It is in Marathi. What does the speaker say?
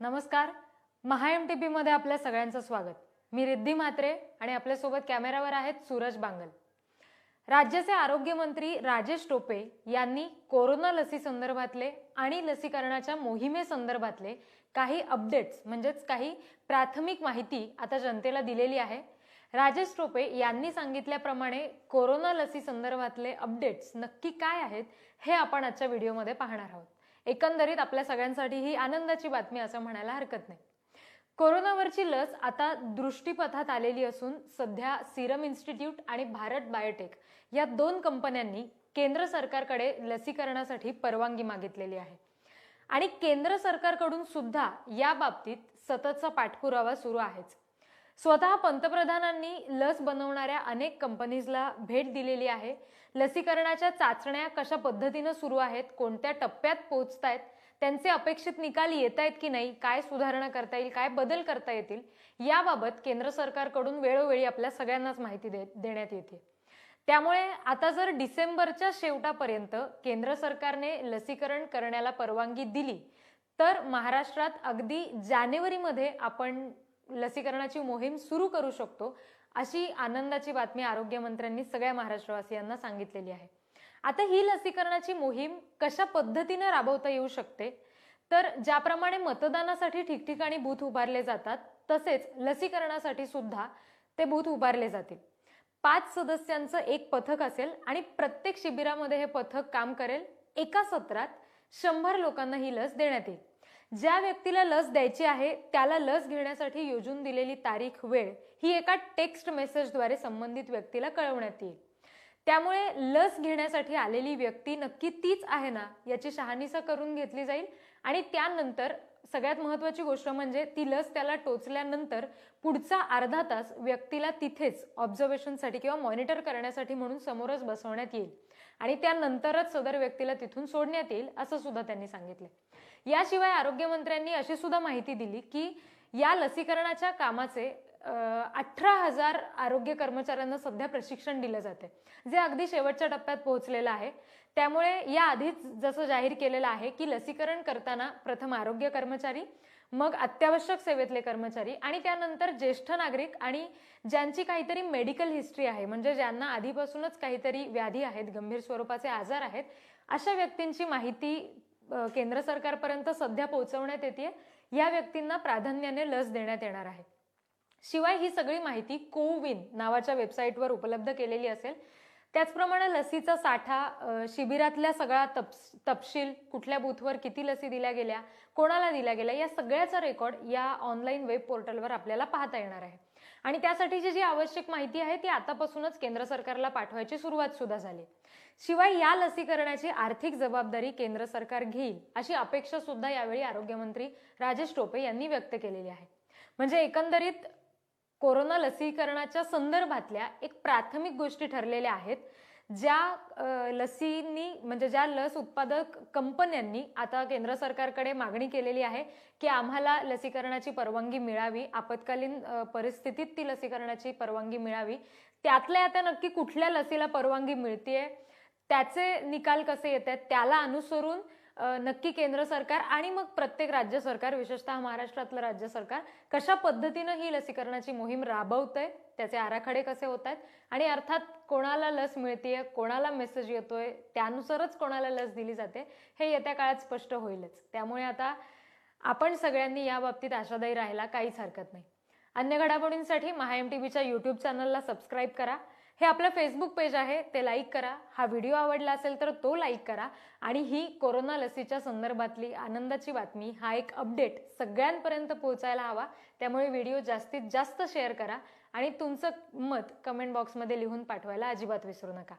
नमस्कार. महा एम टी पीमध्ये आपल्या सगळ्यांचं स्वागत. मी रिद्धी म्हात्रे आणि आपल्यासोबत कॅमेरावर आहेत सूरज बांगल. राज्याचे आरोग्यमंत्री राजेश टोपे यांनी कोरोना लसी संदर्भातले आणि लसीकरणाच्या मोहिमेसंदर्भातले काही अपडेट्स म्हणजेच काही प्राथमिक माहिती आता जनतेला दिलेली आहे. राजेश टोपे यांनी सांगितल्याप्रमाणे कोरोना लसी संदर्भातले अपडेट्स नक्की काय आहेत हे आपण आजच्या व्हिडिओमध्ये पाहणार आहोत. एकंदरीत आपल्या सगळ्यांसाठी ही आनंदाची बातमी असं म्हणायला हरकत नाही. कोरोनावरची लस आता दृष्टीपथात आलेली असून सध्या सिरम इन्स्टिट्यूट आणि भारत बायोटेक या दोन कंपन्यांनी केंद्र सरकारकडे लसीकरणासाठी परवानगी मागितलेली आहे. आणि केंद्र सरकारकडून सुद्धा या बाबतीत सततचा पाठपुरावा सुरू आहेच. स्वतः पंतप्रधानांनी लस बनवणाऱ्या अनेक कंपनीजला भेट दिलेली आहे. लसीकरणाच्या चाचण्या कशा पद्धतीनं सुरू आहेत? कोणत्या टप्प्यात पोहोचतायत? त्यांचे अपेक्षित निकाल येत आहेत की नाही? काय सुधारणा करता येईल? काय बदल करता येतील? याबाबत केंद्र सरकारकडून वेळोवेळी आपल्या सगळ्यांनाच माहिती दे देण्यात येते. त्यामुळे आता जर डिसेंबरच्या शेवटापर्यंत केंद्र सरकारने लसीकरण करण्याला परवानगी दिली तर महाराष्ट्रात अगदी जानेवारीमध्ये आपण लसीकरणाची मोहीम सुरू करू शकतो अशी आनंदाची बातमी आरोग्यमंत्र्यांनी सगळ्या महाराष्ट्रवासियांना सांगितलेली आहे. आता ही लसीकरणाची मोहीम कशा पद्धतीनं राबवता येऊ शकते? तर ज्याप्रमाणे मतदानासाठी ठिकठिकाणी बूथ उभारले जातात तसेच लसीकरणासाठी सुद्धा ते बूथ उभारले जातील. पाच सदस्यांचं एक पथक असेल आणि प्रत्येक शिबिरामध्ये हे पथक काम करेल एका सत्रात शंभर लोकांना ही लस देण्यात येईल. ज्या व्यक्तीला लस द्यायची आहे त्याला लस घेण्यासाठी योजून दिलेली तारीख वेळ ही एका टेक्स्ट मेसेजद्वारे संबंधित व्यक्तीला कळवण्यात येईल. त्यामुळे लस घेण्यासाठी आलेली व्यक्ती नक्की तीच आहे ना याची शहानिसा करून घेतली जाईल. आणि त्यानंतर सगळ्यात महत्वाची गोष्ट म्हणजे ती लस त्याला टोचल्यानंतर पुढचा अर्धा तास व्यक्तीला तिथेच ऑब्झर्वेशनसाठी किंवा मॉनिटर करण्यासाठी म्हणून समोरच बसवण्यात येईल. आणि त्यानंतरच सदर व्यक्तीला तिथून सोडण्यात येईल असं सुद्धा त्यांनी सांगितलं. याशिवाय आरोग्यमंत्र्यांनी अशी सुद्धा माहिती दिली की या लसीकरणाच्या कामाचे अठरा हजार आरोग्य कर्मचाऱ्यांना सध्या प्रशिक्षण दिलं जाते जे अगदी शेवटच्या टप्प्यात पोहोचलेलं आहे. त्यामुळे या आधीच जसं जाहीर केलेलं आहे की लसीकरण करताना प्रथम आरोग्य कर्मचारी मग अत्यावश्यक सेवेतले कर्मचारी आणि त्यानंतर ज्येष्ठ नागरिक आणि ज्यांची काहीतरी मेडिकल हिस्ट्री आहे म्हणजे ज्यांना आधीपासूनच काहीतरी व्याधी आहेत गंभीर स्वरूपाचे आजार आहेत अशा व्यक्तींची माहिती केंद्र सरकारपर्यंत सध्या पोहोचवण्यात येते या व्यक्तींना प्राधान्याने लस देण्यात येणार आहे. शिवाय ही सगळी माहिती कोविन नावाच्या वेबसाईटवर उपलब्ध केलेली असेल. त्याचप्रमाणे लसीचा साठा शिबिरातल्या सगळा तपस तपशील कुठल्या बूथवर किती लसी दिल्या गेल्या कोणाला दिल्या गेल्या या सगळ्याचा रेकॉर्ड या ऑनलाईन वेब पोर्टलवर आपल्याला पाहता येणार आहे. आणि त्यासाठीची जी आवश्यक माहिती आहे ती आतापासूनच केंद्र सरकारला पाठवायची सुरुवात सुद्धा झाली. शिवाय या लसीकरणाची आर्थिक जबाबदारी केंद्र सरकार घेईल अशी अपेक्षा सुद्धा यावेळी आरोग्यमंत्री राजेश टोपे यांनी व्यक्त केलेली आहे. म्हणजे एकंदरीत कोरोना लसीकरणाच्या संदर्भातल्या एक प्राथमिक गोष्टी ठरलेल्या आहेत ज्या लसींनी म्हणजे ज्या लस उत्पादक कंपन्यांनी आता केंद्र सरकारकडे मागणी केलेली आहे की आम्हाला लसीकरणाची परवानगी मिळावी आपत्कालीन परिस्थितीत ती लसीकरणाची परवानगी मिळावी त्यातल्या आता नक्की कुठल्या लसीला परवानगी मिळतीये त्याचे निकाल कसे येत आहेत त्याला अनुसरून नक्की केंद्र सरकार आणि मग प्रत्येक राज्य सरकार विशेषतः महाराष्ट्रातलं राज्य सरकार कशा पद्धतीनं ही लसीकरणाची मोहीम राबवत आहे त्याचे आराखडे कसे होत आहेत आणि अर्थात कोणाला लस मिळतेय कोणाला मेसेज येतोय त्यानुसारच कोणाला लस दिली जाते हे येत्या काळात स्पष्ट होईलच. त्यामुळे आता आपण सगळ्यांनी या बाबतीत आशादायी राहायला काहीच हरकत नाही. अन्य घडामोडींसाठी महा एम टी व्हीच्या यूट्यूब चॅनलला सबस्क्राईब करा. हे आपलं फेसबुक पेज आहे ते लाईक करा. हा व्हिडिओ आवडला असेल तर तो लाईक करा. आणि ही कोरोना लसीच्या संदर्भातली आनंदाची बातमी हा एक अपडेट सगळ्यांपर्यंत पोहोचायला हवा. त्यामुळे व्हिडिओ जास्तीत जास्त शेअर करा. आणि तुमचं मत कमेंट बॉक्समध्ये लिहून पाठवायला अजिबात विसरू नका.